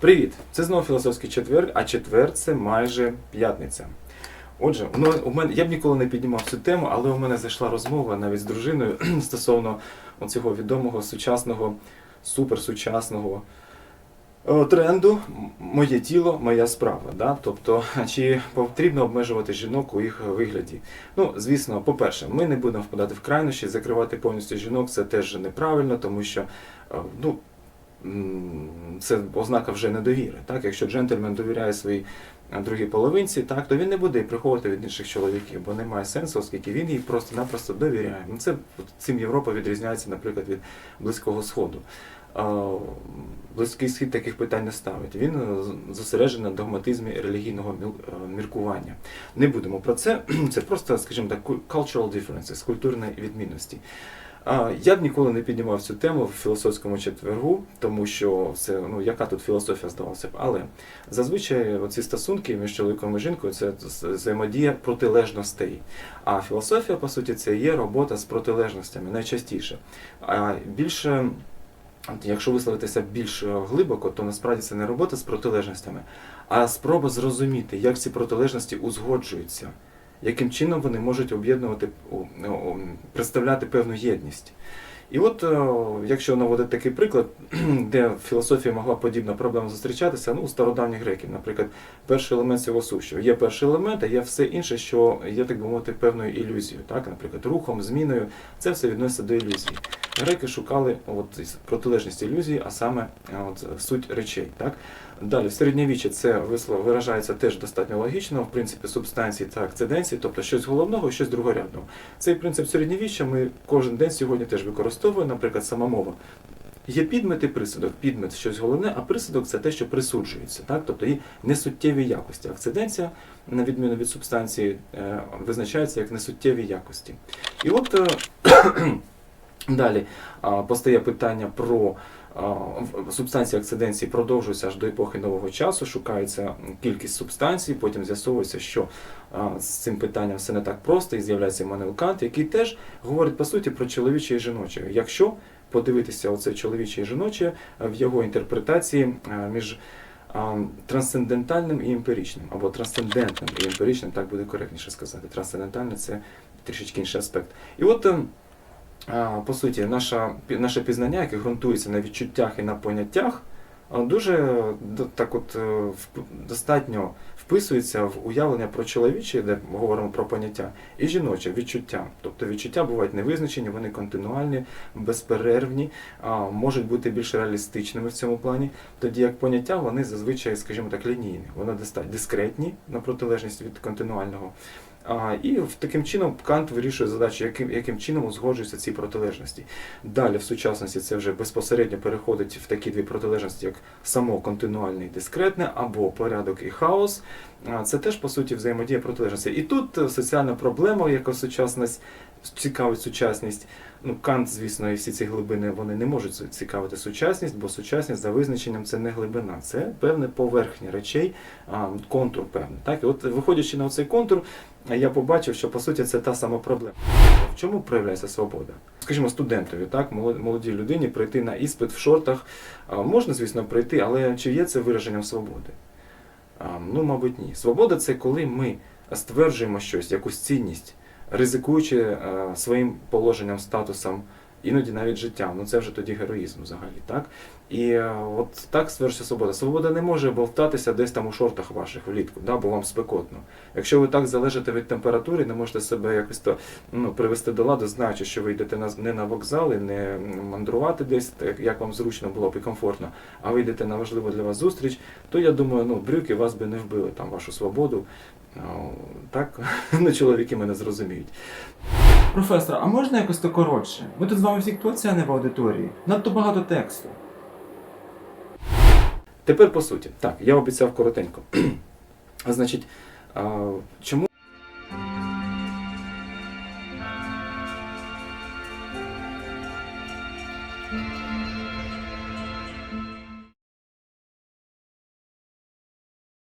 Привіт! Це знову філософський четвер, а четвер це майже п'ятниця. Отже, у мене, я б ніколи не піднімав цю тему, але у мене зайшла розмова навіть з дружиною стосовно цього відомого сучасного, суперсучасного е, тренду моє тіло, моя справа. Да? Тобто, чи потрібно обмежувати жінок у їх вигляді? Ну, звісно, по-перше, ми не будемо впадати в крайнощі, закривати повністю жінок це теж неправильно, тому що е, ну, це ознака вже недовіри. Так? Якщо джентльмен довіряє своїй е, другій половинці, так, то він не буде приховувати від інших чоловіків, бо немає сенсу, оскільки він їй просто-напросто довіряє. Ну, це цим Європа відрізняється, наприклад, від Близького Сходу. Близький схід таких питань не ставить. Він е, зосереджений на догматизмі релігійного е, міркування. Не будемо про це. Це просто, скажімо так, cultural differences, культурні відмінності. Я б ніколи не піднімав цю тему в філософському четвергу, тому що це ну яка тут філософія здавалося б. Але зазвичай ці стосунки між чоловіком і жінкою це взаємодія протилежностей. А філософія, по суті, це є робота з протилежностями найчастіше. А більше, якщо висловитися більш глибоко, то насправді це не робота з протилежностями, а спроба зрозуміти, як ці протилежності узгоджуються яким чином вони можуть об'єднувати, представляти певну єдність. І от, е, якщо наводити такий приклад, де в філософії могла подібна проблема зустрічатися, ну, у стародавніх греків, наприклад, перший елемент цього сущого. Є перший елемент, а є все інше, що є, так би мовити, певною ілюзією, так? наприклад, рухом, зміною, це все відноситься до ілюзії. Греки шукали от, протилежність ілюзії, а саме е, от, суть речей. Так? Далі, в середньовіччі це виражається теж достатньо логічно, в принципі, субстанції та акциденції, тобто щось головного, щось другорядного. Цей принцип середньовіччя ми кожен день сьогодні теж використовуємо, наприклад, сама мова. Є підмет і присудок. Підмет щось головне, а присудок це те, що присуджується. Так? Тобто є несуттєві якості. Акциденція, на відміну від субстанції, е, визначається як несуттєві якості. І от е, далі постає питання про субстанції акциденції продовжуються аж до епохи нового часу, шукається кількість субстанцій, потім з'ясовується, що з цим питанням все не так просто, і з'являється Еммануел Кант, який теж говорить по суті про чоловіче і жіноче. Якщо подивитися оце чоловіче і жіноче в його інтерпретації між трансцендентальним і емпіричним, або трансцендентним і емпіричним, так буде коректніше сказати. Трансцендентальне це трішечки інший аспект. І от е, а, по суті, наша, наше пізнання, яке ґрунтується на відчуттях і на поняттях, дуже так от, е, достатньо вписується в уявлення про чоловіче, де ми говоримо про поняття, і жіноче відчуття. Тобто відчуття бувають невизначені, вони континуальні, безперервні, можуть бути більш реалістичними в цьому плані, тоді як поняття вони зазвичай, скажімо так, лінійні, вони дискретні на протилежність від континуального. А, і в таким чином Кант вирішує задачу, яким, яким чином узгоджуються ці протилежності. Далі в сучасності це вже безпосередньо переходить в такі дві протилежності, як само континуальне і дискретне, або порядок і хаос. Це теж по суті взаємодія протилежності. І тут е, соціальна проблема, яка сучасність цікавить сучасність. Ну, Кант, звісно, і всі ці глибини вони не можуть цікавити сучасність, бо сучасність за визначенням це не глибина, це певне поверхня речей, контур певний. Так, і от виходячи на цей контур, я побачив, що по суті це та сама проблема. В чому проявляється свобода? Скажімо, студентові, так, молодій людині прийти на іспит в шортах. Можна, звісно, прийти, але чи є це вираженням свободи? Ну, мабуть, ні. Свобода це коли ми стверджуємо щось, якусь цінність, ризикуючи е, своїм положенням, статусом, іноді навіть життям. Ну це вже тоді героїзм взагалі, так? І е, от так стверджується свобода. Свобода не може бовтатися десь там у шортах ваших влітку, да, бо вам спекотно. Якщо ви так залежите від температури, не можете себе якось то ну, привести до ладу, знаючи, що ви йдете на, не на вокзали, не мандрувати десь, так, як вам зручно було б і комфортно, а ви йдете на важливу для вас зустріч, то я думаю, ну, брюки вас би не вбили, там вашу свободу. Так, ну, чоловіки мене зрозуміють. Професор, а можна якось то коротше? Ми тут з вами всі а не в аудиторії. Надто багато тексту. Тепер по суті. Так, я обіцяв коротенько. Значить, чому